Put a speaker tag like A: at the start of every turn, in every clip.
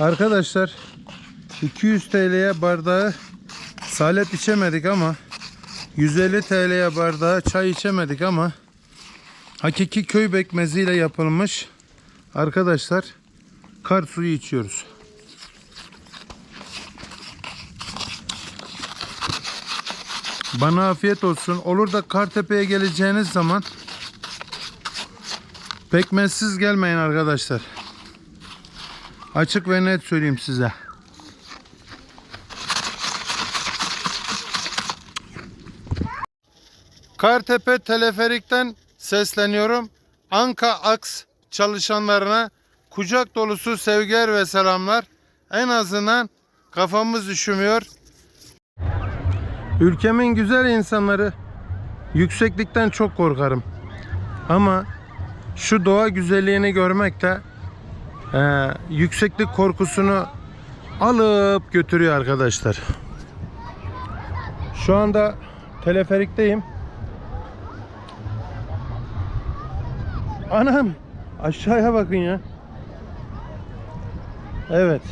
A: Arkadaşlar 200 TL'ye bardağı salep içemedik ama 150 TL'ye bardağı çay içemedik ama hakiki köy bekmeziyle yapılmış arkadaşlar kar suyu içiyoruz. Bana afiyet olsun. Olur da Kartepe'ye geleceğiniz zaman pekmezsiz gelmeyin arkadaşlar. Açık ve net söyleyeyim size. Kartepe teleferikten sesleniyorum. Anka Aks çalışanlarına kucak dolusu sevgiler ve selamlar. En azından kafamız üşümüyor. Ülkemin güzel insanları yükseklikten çok korkarım. Ama şu doğa güzelliğini görmek de e, yükseklik korkusunu alıp götürüyor arkadaşlar. Şu anda teleferikteyim. Anam aşağıya bakın ya. Evet.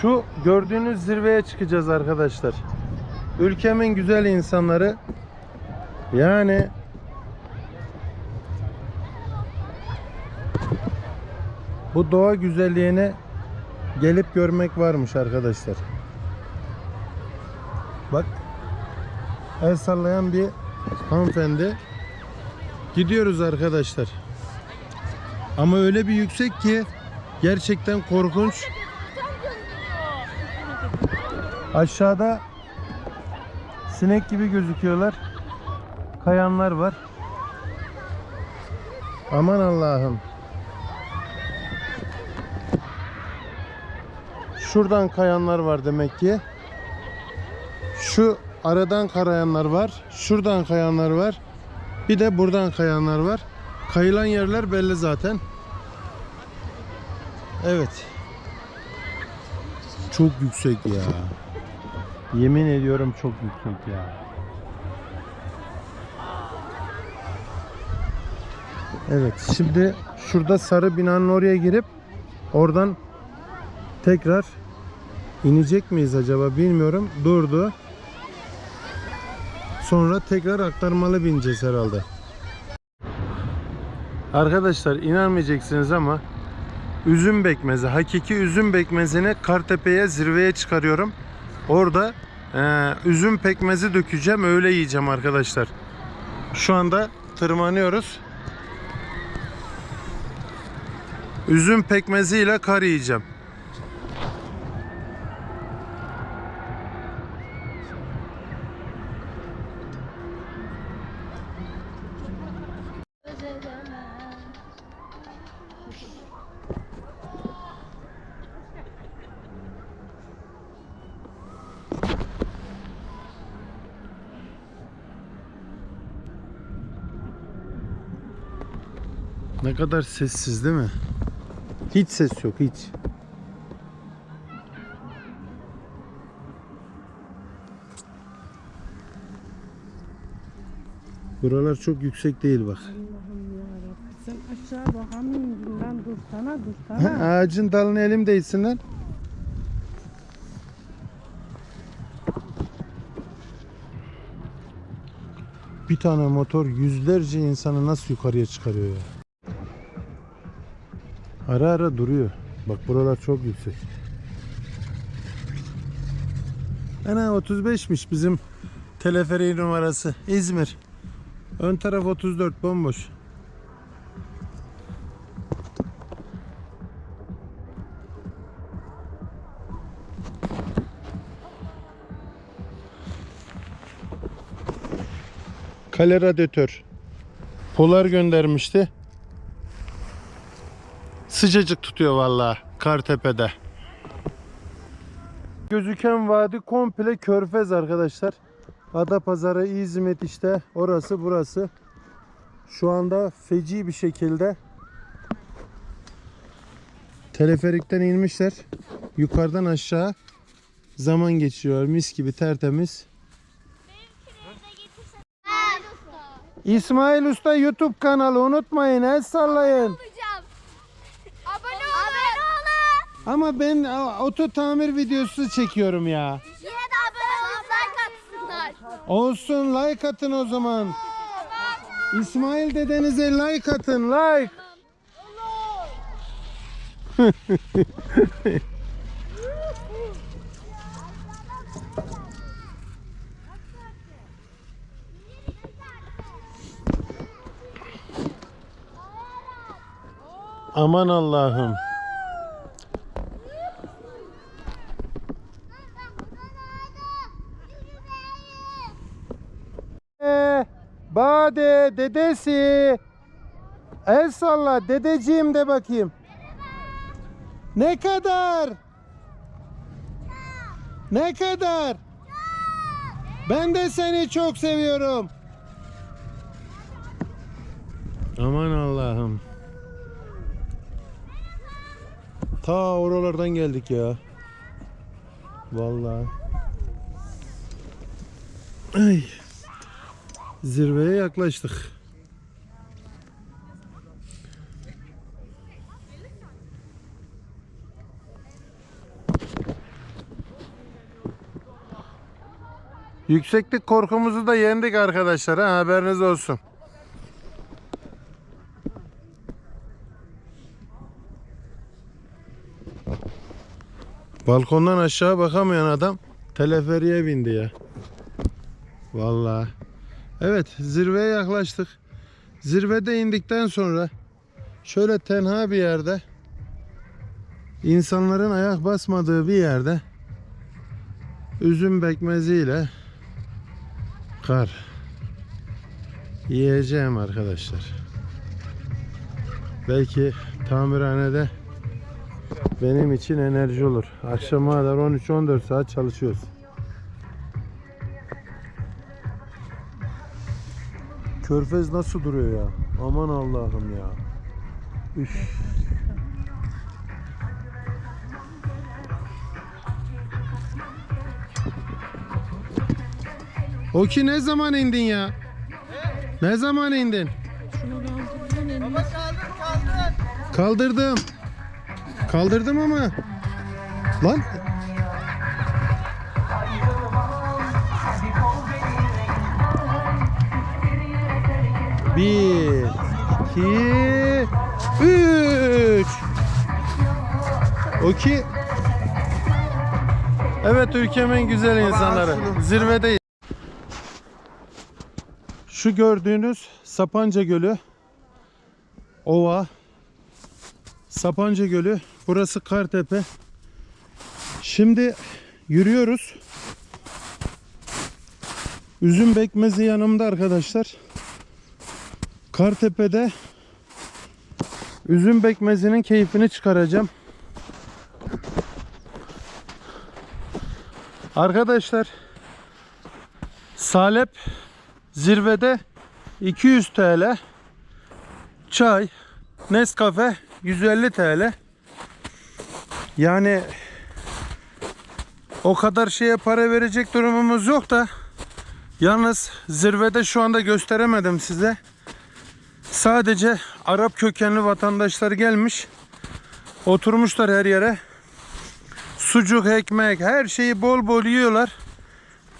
A: Şu gördüğünüz zirveye çıkacağız arkadaşlar. Ülkemin güzel insanları yani bu doğa güzelliğini gelip görmek varmış arkadaşlar. Bak el sallayan bir hanımefendi. Gidiyoruz arkadaşlar. Ama öyle bir yüksek ki gerçekten korkunç. Aşağıda sinek gibi gözüküyorlar. Kayanlar var. Aman Allah'ım. Şuradan kayanlar var demek ki. Şu aradan karayanlar var. Şuradan kayanlar var. Bir de buradan kayanlar var. Kayılan yerler belli zaten. Evet. Çok yüksek ya. Yemin ediyorum çok yüksek ya. Evet şimdi şurada sarı binanın oraya girip oradan tekrar inecek miyiz acaba bilmiyorum. Durdu. Sonra tekrar aktarmalı bineceğiz herhalde. Arkadaşlar inanmayacaksınız ama üzüm bekmezi, hakiki üzüm bekmezini Kartepe'ye zirveye çıkarıyorum. Orada e, üzüm pekmezi dökeceğim öyle yiyeceğim arkadaşlar. Şu anda tırmanıyoruz. Üzüm pekmezi ile kar yiyeceğim. Ne kadar sessiz değil mi? Hiç ses yok hiç. Buralar çok yüksek değil bak.
B: Allah'ım yarabbim. Sen aşağı bakamıyorsun lan dursana
A: Ha,
B: dursana.
A: ağacın dalını elim değsin lan. Bir tane motor yüzlerce insanı nasıl yukarıya çıkarıyor ya. Ara ara duruyor. Bak buralar çok yüksek. Ana 35'miş bizim teleferiğin numarası. İzmir. Ön taraf 34 bomboş. Kale radyatör. Polar göndermişti. Sıcacık tutuyor vallahi Kartepe'de. Gözüken vadi komple körfez arkadaşlar. Adapazarı, İzmit işte orası burası. Şu anda feci bir şekilde teleferikten inmişler. Yukarıdan aşağı zaman geçiriyor. Mis gibi tertemiz. İsmail Usta YouTube kanalı unutmayın el sallayın.
C: olacağım. Abone olun. Abone olun.
A: Ama ben oto tamir videosu çekiyorum ya.
C: Yine de abone olup like atsınlar.
A: Olsun like atın o zaman. İsmail dedenize like atın like. Aman Allah'ım. Ee, Bade dedesi. El salla dedeciğim de bakayım. Ne kadar? Ne kadar? Ben de seni çok seviyorum. Aman Allah'ım. Ta oralardan geldik ya. Vallahi. Ay. Zirveye yaklaştık. Yükseklik korkumuzu da yendik arkadaşlar ha haberiniz olsun. Balkondan aşağı bakamayan adam teleferiye bindi ya. Vallahi. Evet zirveye yaklaştık. Zirvede indikten sonra şöyle tenha bir yerde insanların ayak basmadığı bir yerde üzüm bekmeziyle kar yiyeceğim arkadaşlar. Belki tamirhanede benim için enerji olur. Akşama kadar 13-14 saat çalışıyoruz. Körfez nasıl duruyor ya? Aman Allah'ım ya. Üf. Oki ne zaman indin ya? Ne zaman indin?
B: Şunu kaldırın elini.
A: Kaldırdım. Kaldırdım ama. Lan. Bir, iki, üç. Okey. Evet ülkemin güzel insanları. Zirvedeyiz. Şu gördüğünüz Sapanca Gölü. Ova. Sapanca Gölü. Burası Kartepe. Şimdi yürüyoruz. Üzüm bekmezi yanımda arkadaşlar. Kartepe'de üzüm bekmezinin keyfini çıkaracağım. Arkadaşlar Salep zirvede 200 TL çay Nescafe 150 TL yani o kadar şeye para verecek durumumuz yok da yalnız zirvede şu anda gösteremedim size. Sadece Arap kökenli vatandaşlar gelmiş oturmuşlar her yere. Sucuk ekmek her şeyi bol bol yiyorlar.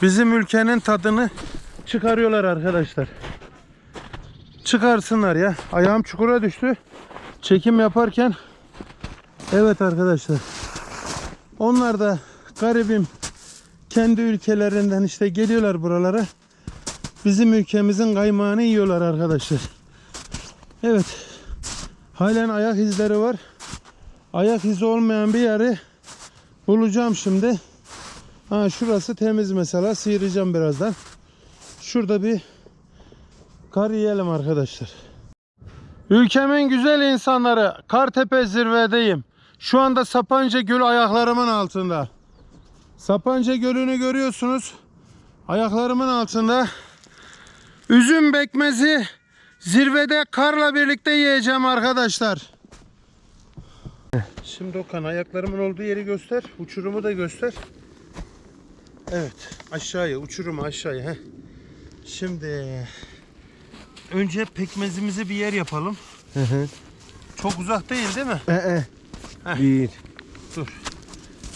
A: Bizim ülkenin tadını çıkarıyorlar arkadaşlar. Çıkarsınlar ya. Ayağım çukura düştü. Çekim yaparken evet arkadaşlar. Onlar da garibim kendi ülkelerinden işte geliyorlar buralara. Bizim ülkemizin kaymağını yiyorlar arkadaşlar. Evet. Halen ayak izleri var. Ayak izi olmayan bir yeri bulacağım şimdi. Ha şurası temiz mesela. Sıyıracağım birazdan şurada bir kar yiyelim arkadaşlar Ülkemin güzel insanları Kartepe zirvedeyim. Şu anda Sapanca Gölü ayaklarımın altında. Sapanca Gölü'nü görüyorsunuz. Ayaklarımın altında. Üzüm bekmezi zirvede karla birlikte yiyeceğim arkadaşlar. Şimdi Okan ayaklarımın olduğu yeri göster. Uçurumu da göster. Evet aşağıya uçurumu aşağıya. Heh. Şimdi önce pekmezimizi bir yer yapalım. Çok uzak değil değil mi?
D: Ee,
A: Heh.
D: bir,
A: Dur.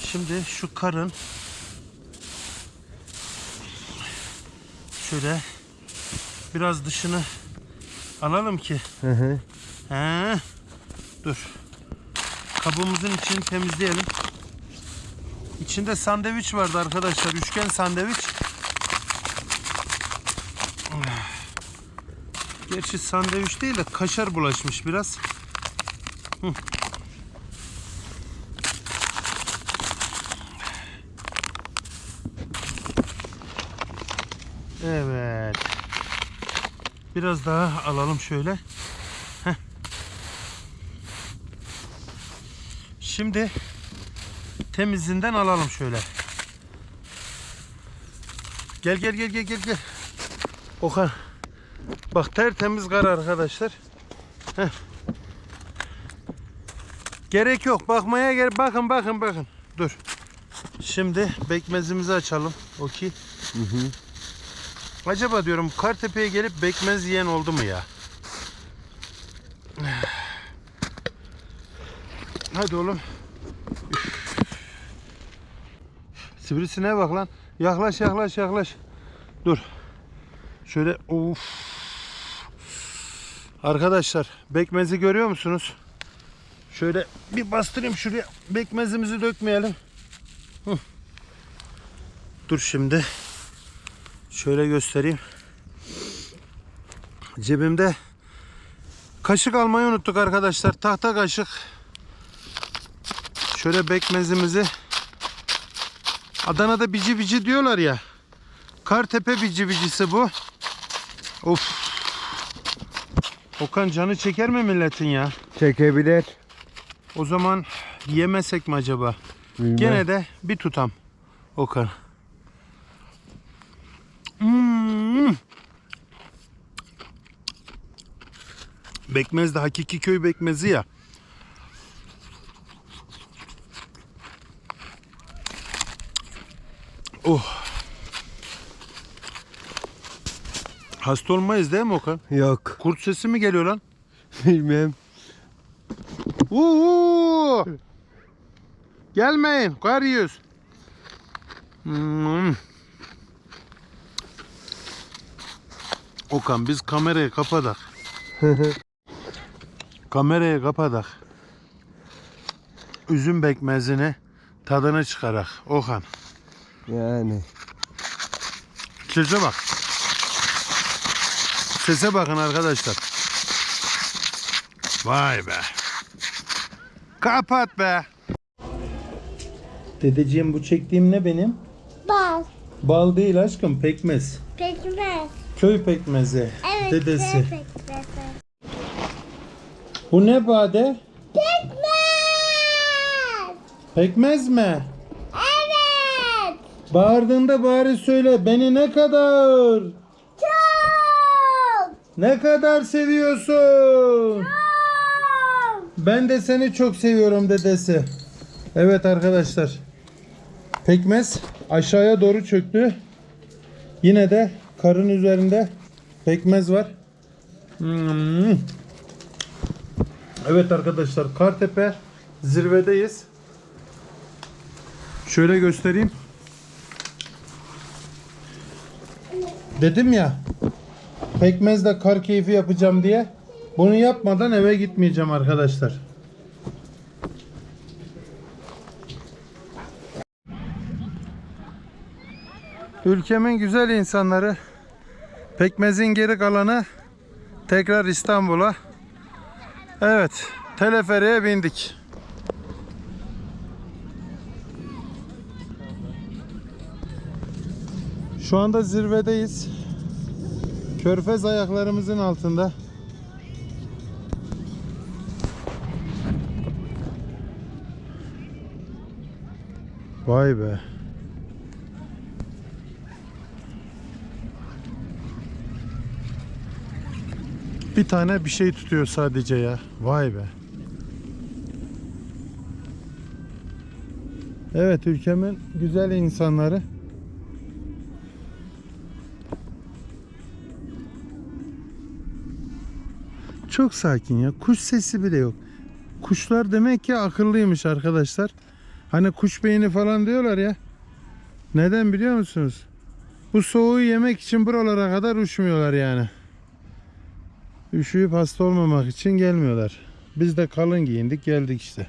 A: Şimdi şu karın şöyle biraz dışını alalım ki.
D: Hı hı.
A: He. Dur. Kabımızın içini temizleyelim. İçinde sandviç vardı arkadaşlar. Üçgen sandviç. Gerçi sandviç değil de kaşar bulaşmış biraz. Hı. Evet. Biraz daha alalım şöyle. Heh. Şimdi temizinden alalım şöyle. Gel gel gel gel gel gel. Okan. Bak tertemiz kar arkadaşlar. Heh. Gerek yok. Bakmaya gel. Bakın bakın bakın. Dur. Şimdi bekmezimizi açalım. Okey. Acaba diyorum Kartepe'ye gelip bekmez yiyen oldu mu ya? Hadi oğlum. Sivrisine bak lan. Yaklaş yaklaş yaklaş. Dur. Şöyle of. Arkadaşlar bekmezi görüyor musunuz? Şöyle bir bastırayım şuraya. Bekmezimizi dökmeyelim. Dur şimdi. Şöyle göstereyim. Cebimde kaşık almayı unuttuk arkadaşlar. Tahta kaşık. Şöyle bekmezimizi Adana'da bici bici diyorlar ya. Kartepe bici bicisi bu. Of. Okan canı çeker mi milletin ya?
D: Çekebilir.
A: O zaman yemesek mi acaba?
D: Bilmem.
A: Gene de bir tutam. Okan. Hmm. Bekmez de hakiki köy bekmezi ya. Oh. Hasta olmayız değil mi Okan?
D: Yok.
A: Kurt sesi mi geliyor lan?
D: Bilmem.
A: Uhu! Gelmeyin, kar yiyoruz. Hmm. Okan biz kamerayı kapadık. kamerayı kapadık. Üzüm bekmezini tadını çıkarak. Okan.
D: yani.
A: Sese bak. Sese bakın arkadaşlar. Vay be. Kapat be. Dedeciğim bu çektiğim ne benim?
C: Bal.
A: Bal değil aşkım pekmez.
C: Pekmez.
A: Köy pekmezi.
C: Evet.
A: Dedesi.
C: Pekmez.
A: Bu ne bade?
C: Pekmez.
A: Pekmez mi?
C: Evet.
A: Bağırdığında bari söyle beni ne kadar. Ne kadar seviyorsun?
C: Çok.
A: Ben de seni çok seviyorum dedesi. Evet arkadaşlar. Pekmez aşağıya doğru çöktü. Yine de karın üzerinde pekmez var. Hmm. Evet arkadaşlar Kartepe zirvedeyiz. Şöyle göstereyim. Dedim ya pekmezle kar keyfi yapacağım diye. Bunu yapmadan eve gitmeyeceğim arkadaşlar. Ülkemin güzel insanları pekmezin geri kalanı tekrar İstanbul'a. Evet, teleferiğe bindik. Şu anda zirvedeyiz. Körfez ayaklarımızın altında. Vay be. Bir tane bir şey tutuyor sadece ya. Vay be. Evet ülkemin güzel insanları. Çok sakin ya. Kuş sesi bile yok. Kuşlar demek ki akıllıymış arkadaşlar. Hani kuş beyni falan diyorlar ya. Neden biliyor musunuz? Bu soğuğu yemek için buralara kadar uçmuyorlar yani. Üşüyüp hasta olmamak için gelmiyorlar. Biz de kalın giyindik geldik işte.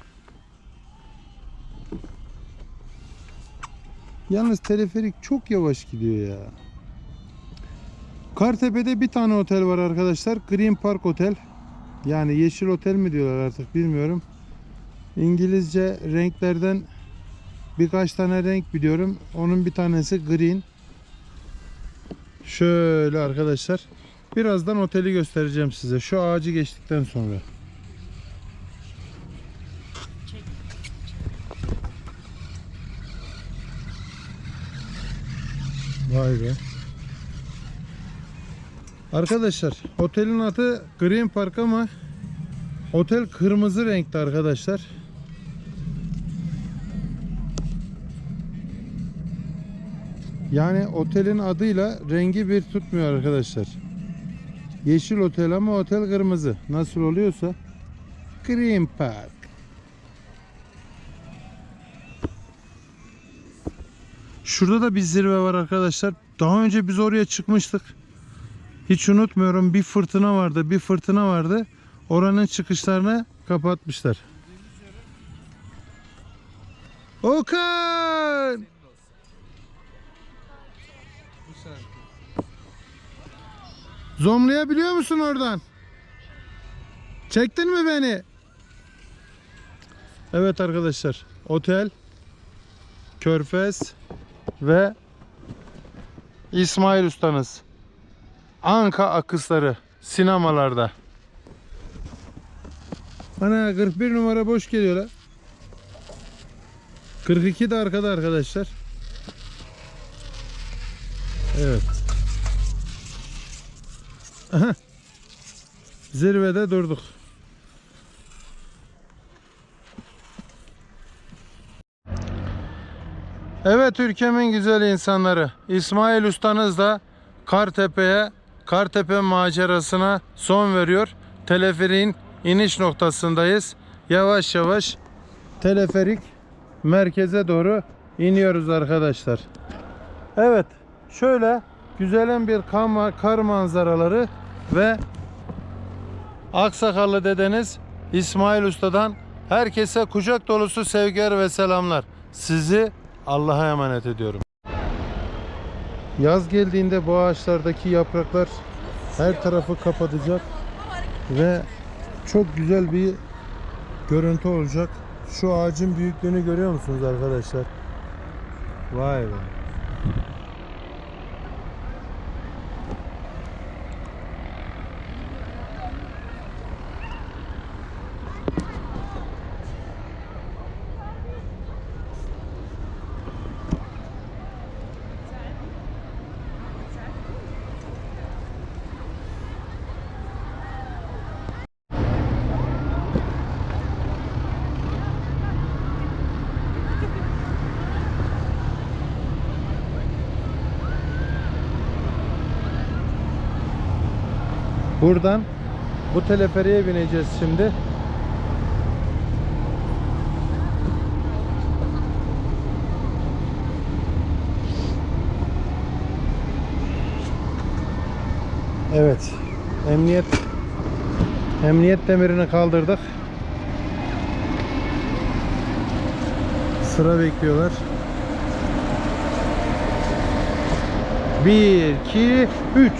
A: Yalnız teleferik çok yavaş gidiyor ya. Kartepe'de bir tane otel var arkadaşlar. Green Park Otel. Yani yeşil otel mi diyorlar artık bilmiyorum. İngilizce renklerden birkaç tane renk biliyorum. Onun bir tanesi green. Şöyle arkadaşlar. Birazdan oteli göstereceğim size. Şu ağacı geçtikten sonra. Vay be. Arkadaşlar otelin adı Green Park ama otel kırmızı renkte arkadaşlar. Yani otelin adıyla rengi bir tutmuyor arkadaşlar. Yeşil otel ama otel kırmızı. Nasıl oluyorsa Green Park. Şurada da bir zirve var arkadaşlar. Daha önce biz oraya çıkmıştık. Hiç unutmuyorum bir fırtına vardı, bir fırtına vardı. Oranın çıkışlarını kapatmışlar. Okan! Zomlayabiliyor musun oradan? Çektin mi beni? Evet arkadaşlar. Otel, Körfez ve İsmail Ustanız. Anka akısları sinemalarda. Ana 41 numara boş geliyor la. 42 de arkada arkadaşlar. Evet. Aha. Zirvede durduk. Evet ülkemin güzel insanları. İsmail Ustanız da Kartepe'ye, Kartepe macerasına son veriyor. Teleferiğin iniş noktasındayız. Yavaş yavaş teleferik merkeze doğru iniyoruz arkadaşlar. Evet, şöyle güzelen bir kar, kar manzaraları ve Aksakallı dedeniz İsmail Usta'dan herkese kucak dolusu sevgiler ve selamlar. Sizi Allah'a emanet ediyorum. Yaz geldiğinde bu ağaçlardaki yapraklar her tarafı kapatacak ve çok güzel bir görüntü olacak. Şu ağacın büyüklüğünü görüyor musunuz arkadaşlar? Vay be. Buradan bu teleferiye bineceğiz şimdi. Evet. Emniyet Emniyet demirini kaldırdık. Sıra bekliyorlar. 1 2 3